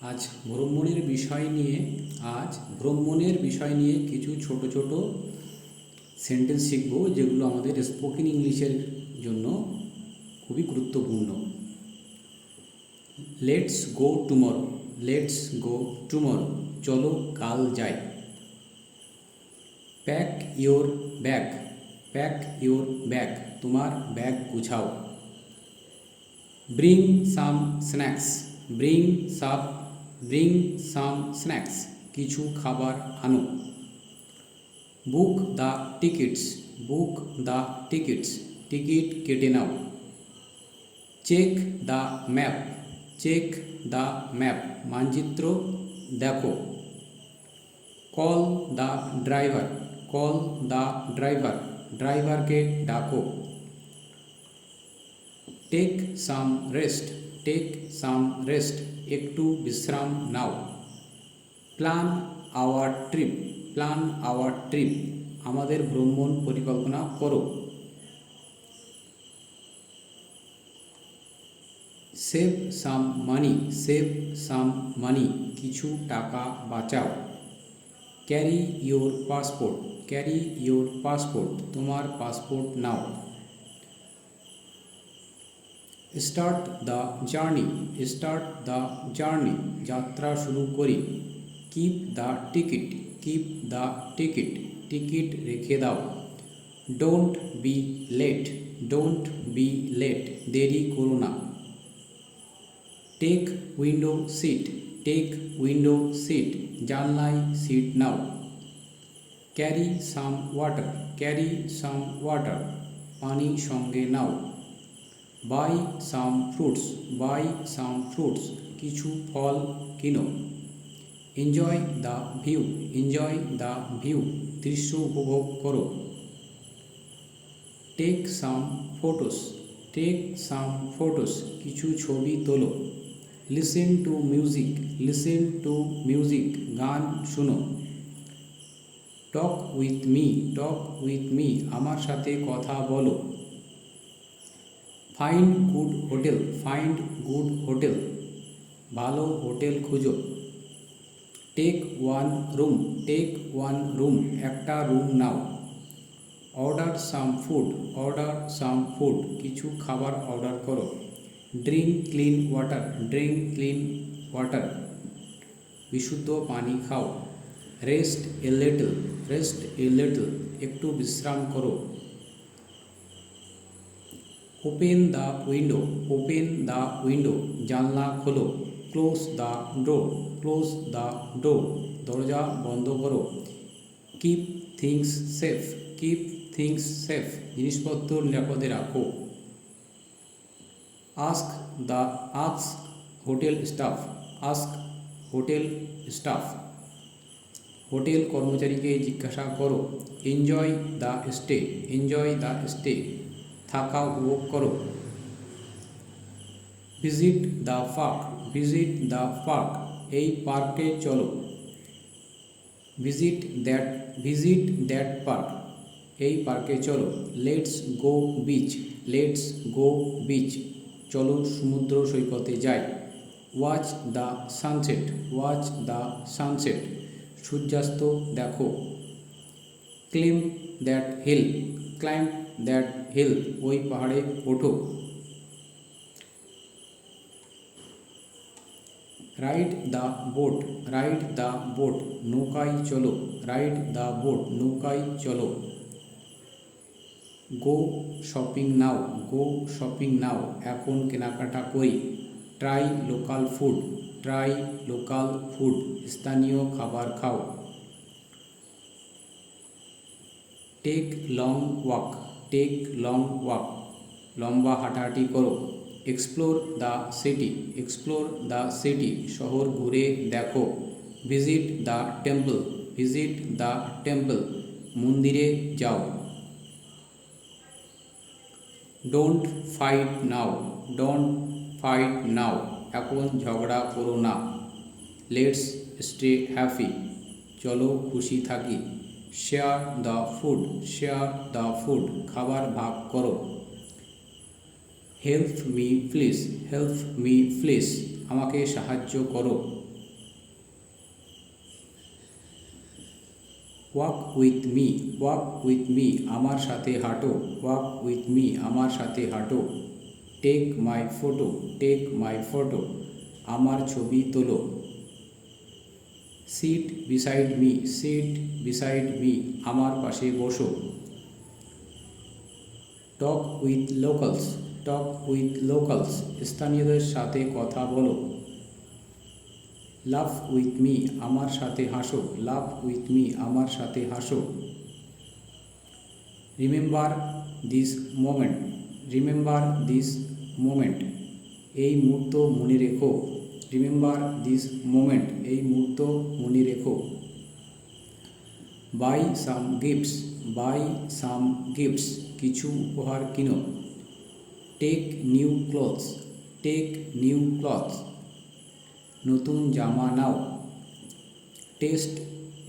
আজ ভ্রমণের বিষয় নিয়ে, আজ ভ্রমণের বিষয় নিয়ে কিছু ছোট ছোট সেন্টেন্স শিখব, যেগুলো আমাদের স্পোকেন ইংলিশের জন্য খুবই গুরুত্বপূর্ণ। Let's go tomorrow let's go tomorrow চলো কাল যাই। Pack your bag pack your bag তোমার bag গুছাও। Bring some snacks bring some bring some snacks কিছু খাবার আনো book the tickets book the tickets ticket কেটে নাও check the map check the map মানচিত্র দেখো call the driver call the driver ড্রাইভারকে ডাকো take some rest take some rest একটু বিশ্রাম নাও। Plan our trip, plan our trip, আমাদের ভ্রমণ পরিকল্পনা করো। সেভ সাম মানি, সেভ সাম মানি, কিছু টাকা বাঁচাও। Carry your passport, carry your passport, তোমার passport now. Start the journey, start the journey, যাত্রা শুরু করি। Keep the ticket, keep the ticket ticket রেখে দাও। Don't be late, don't be late, দেরি করো না। Take window seat, take window seat, জানলায় সিট নাও। Carry some water, carry some water, পানি সঙ্গে নাও। Buy some fruits, buy some fruits, কিছু ফল কিনো। Enjoy the view, enjoy the view, দৃশ্য উপভোগ করো। Take some photos, take some photos, কিছু ছবি তোলো। Listen to music, listen to music, গান শুনো। Talk with me, talk with me, আমার সাথে কথা বলো। Find good hotel find good hotel ভালো হোটেল খুঁজো। Take one room take one room একটা রুম নাও। Order some food order some food কিছু খাবার অর্ডার করো। Drink clean water drink clean water বিশুদ্ধ পানি খাও। Rest a little rest a little একটু বিশ্রাম করো। Open the window open the window জানলা খোলো close the door close the door দরজা বন্ধ করো। Keep things safe keep things safe জিনিসপত্র নিরাপদে রাখো। Ask the ask hotel staff ask hotel staff hotel কর্মচারীকে জিজ্ঞাসা করো enjoy the stay enjoy the stay থাকা উপভোগ করো। Visit the park visit the park এই পার্কে চলো। Visit that visit that park এই পার্কে চলো। Let's go beach let's go beach চলো সমুদ্র সৈকতে যাই। Watch the sunset watch the sunset সূর্যাস্ত দেখো। Climb that hill climb that hill ওই পাহাড়ে ওঠো। Ride the boat ride the boat নৌকায় চলো। রাইড দ্য বোট নৌকায় চলো। গো শপিং নাও গো শপিং নাও এখন কেনাকাটা করি। Try local food try local food স্থানীয় খাবার খাও। Take long walk, take long walk. লম্বা হাঁটাহাঁটি করো। Explore the city, explore the city, শহর ঘুরে দেখো। Visit the temple, visit the temple, মন্দিরে যাও। Don't fight now, don't fight now, এখন ঝগড়া করো না। লেটস স্টে হ্যাপি, চলো খুশি থাকি। Share the food share the food খাবার ভাগ করো। Help me please help me please আমাকে সাহায্য করো। Walk with me walk with me আমার সাথে হাঁটো। ওয়াক উইথ মি আমার সাথে হাঁটো। Take my photo take my photo আমার ছবি তোলো। Sit beside me sit beside me আমার পাশে বসো। Talk with locals talk with locals স্থানীয়দের সাথে কথা বলো। লাভ উইথ মি আমার সাথে হাসো। লাভ উইথ মি আমার সাথে হাসো। Remember this moment remember this moment এই মুহূর্ত মনে রেখো। রিমেম্বার দিস মোমেন্ট এই মুহূর্ত মনে রেখো। Buy some gifts buy some gifts কিছু উপহার কিনো। Take new clothes take new clothes নতুন জামা নাও। Taste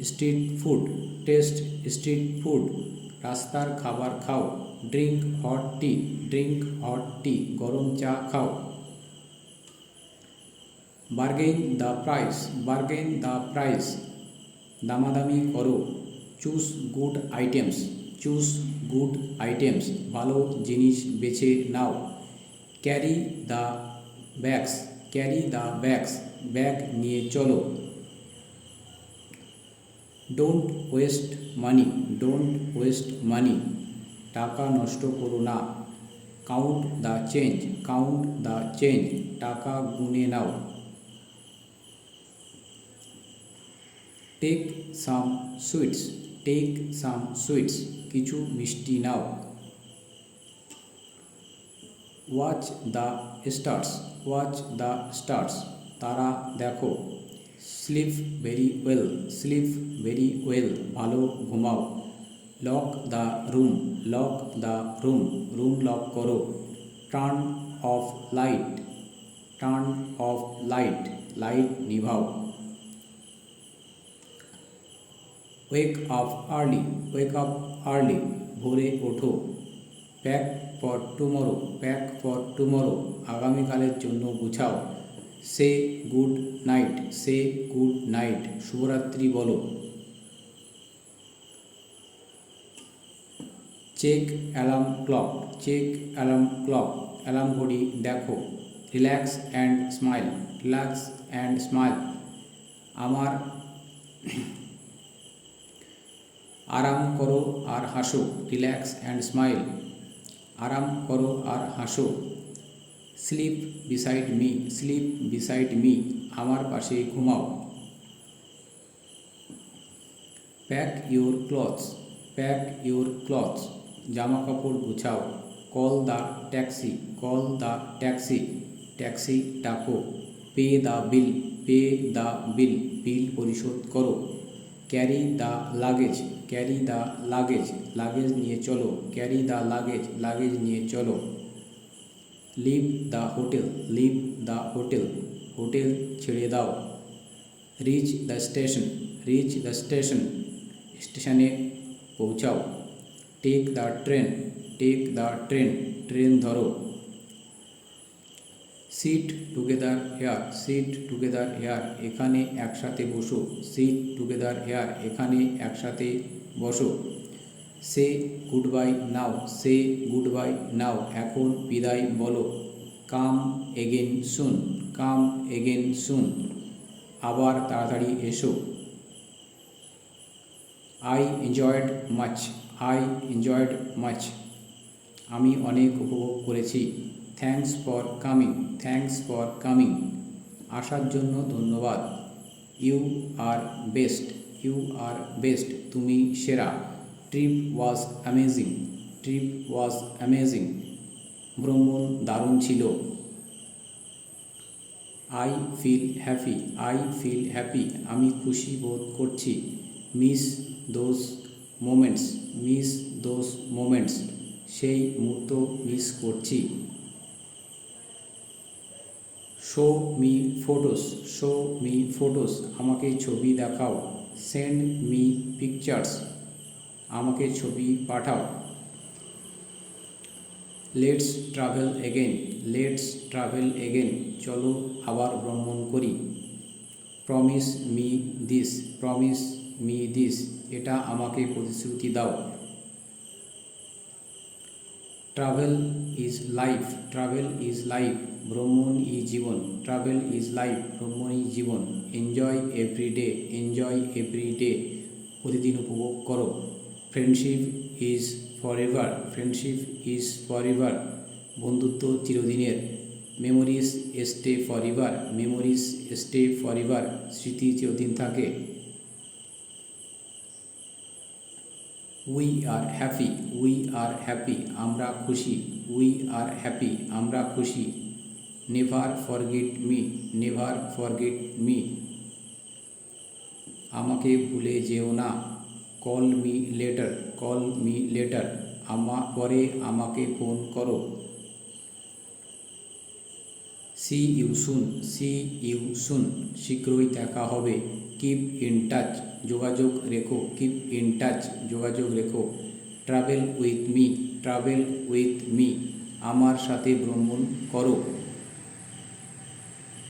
street food taste street food রাস্তার খাবার খাও। Drink hot tea drink hot tea গরম চা খাও। Bargain the price bargain the price দামাদামি করো। Choose good items choose good items ভালো জিনিস বেছে নাও। Carry the bags carry the bags bag নিয়ে চলো। Don't waste money don't waste money টাকা নষ্ট করো না। Count the change count the change টাকা গুনে নাও। Take some sweets take some sweets কিছু মিষ্টি নাও। Watch the stars watch the stars তারা দেখো। Sleep very well sleep very well ভালো ঘুমাও। Lock the room lock the room room lock করো। Turn off light turn off light light নিভাও। Wake up early wake up early ভোরে ওঠো। Pack for tomorrow pack for tomorrow আগামীকালের জন্য গুছাও। Say good night say good night শুভরাত্রি বলো। Check alarm clock check alarm clock alarm ঘড়ি দেখো। Relax and smile relax and smile আমার আরাম করো আর হাসো, রিল্যাক্স অ্যান্ড স্মাইল। আরাম করো আর হাসো। Sleep beside me, sleep beside me, আমার পাশে ঘুমাও। Pack your clothes, pack your clothes জামা কাপড় গুছাও। Call the taxi, call the taxi taxi ডাকো। Pay the bill, pay the bill bill পরিশোধ করো। Carry the luggage carry the luggage luggage নিয়ে চলো ক্যারি দ্য লাগেজ লাগেজ নিয়ে চলো leave the hotel leave the hotel hotel ছেড়ে দাও reach the station reach the station স্টেশনে পৌঁছাও take the train take the train train ধরো sit together here sit together here এখানে একসাথে বসো। সিট টুগেদার হেয়ার এখানে একসাথে বসো। Say goodbye now say goodbye now এখন বিদায় বলো। কাম এগেন সুন কাম এগেন সুন আবার তাড়াতাড়ি এসো। I enjoyed much I enjoyed much আমি অনেক উপভোগ করেছি। Thanks for coming thanks for coming আসার জন্য ধন্যবাদ। You are best you are best তুমি সেরা। Trip was amazing trip was amazing ভ্রমণ দারুণ ছিল। I feel happy I feel happy আমি খুশি বোধ করছি। Miss those moments miss those moments সেই মুহূর্ত মিস করছি। Show me photos show me photos আমাকে ছবি দেখাও। সেন্ড মি পিকচার্স আমাকে ছবি পাঠাও। Let's travel again let's travel again চলো আবার ভ্রমণ করি। Promise me this promise me this এটা আমাকে প্রতিশ্রুতি দাও। Travel is life travel is life ভ্রমণ ই জীবন ট্রাভেল ইজ লাইফ ভ্রমণই জীবন enjoy every day enjoy every day প্রতিদিন উপভোগ করো। Friendship is forever friendship is forever বন্ধুত্ব চিরদিনের। Memories stay forever memories stay forever স্মৃতি চিরদিন থাকে। We are happy we are happy আমরা খুশি। উই আর হ্যাপি আমরা খুশি। Never forget me never forget me আমাকে ভুলে যেও না। Call me later call me later আমা, পরে আমাকে ফোন করো। See you soon see you soon শীঘ্রই দেখা হবে। কিপ ইন টাচ যোগাযোগ রেখো কিপ ইন টাচ যোগাযোগ রেখো। Travel with me travel with me আমার সাথে ভ্রমণ করো।